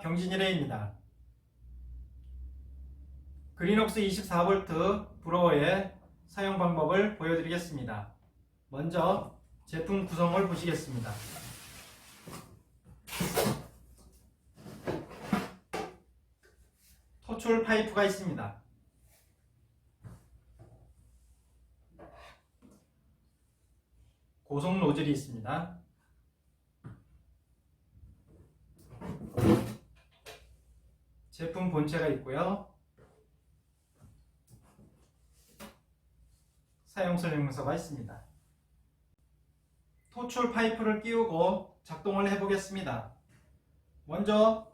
경진일레입니다. 그린옥스 24V 브로어의 사용 방법을 보여드리겠습니다. 먼저 제품 구성을 보시겠습니다. 토출 파이프가 있습니다. 고속 노즐이 있습니다. 제품 본체가 있고요. 사용 설명서가 있습니다. 토출 파이프를 끼우고 작동을 해보겠습니다. 먼저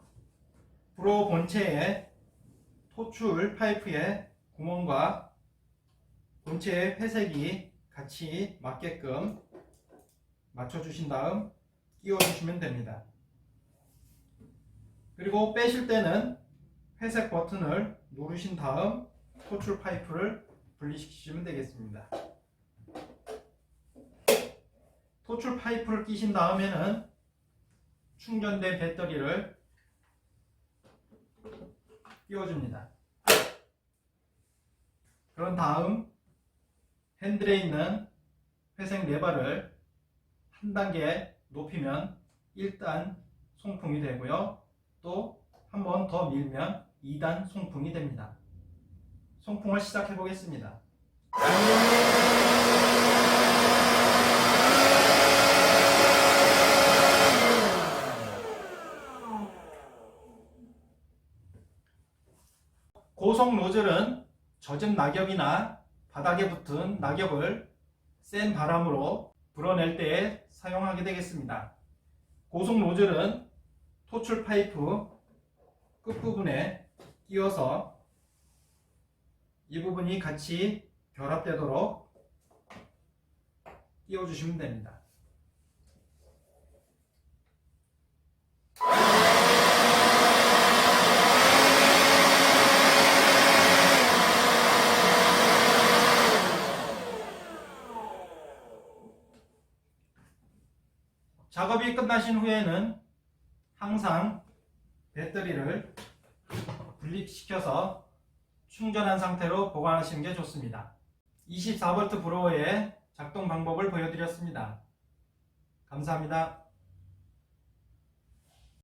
브로 본체에 토출 파이프의 구멍과 본체의 회색이 같이 맞게끔 맞춰주신 다음 끼워주시면 됩니다. 그리고 빼실 때는 회색 버튼을 누르신 다음 토출 파이프를 분리시키시면 되겠습니다. 토출 파이프를 끼신 다음에는 충전된 배터리를 끼워줍니다. 그런 다음 핸들에 있는 회색 레버를 한 단계 높이면 1단 송풍이 되고요. 또 한 번 더 밀면 2단 송풍이 됩니다. 송풍을 시작해 보겠습니다. 고속 노즐은 젖은 낙엽이나 바닥에 붙은 낙엽을 센 바람으로 불어낼 때에 사용하게 되겠습니다. 고속 노즐은 토출 파이프 끝부분에 끼워서 이 부분이 같이 결합되도록 끼워주시면 됩니다. 작업이 끝나신 후에는 항상 배터리를 분리시켜서 충전한 상태로 보관하시는 게 좋습니다. 24V 브로어의 작동 방법을 보여드렸습니다. 감사합니다.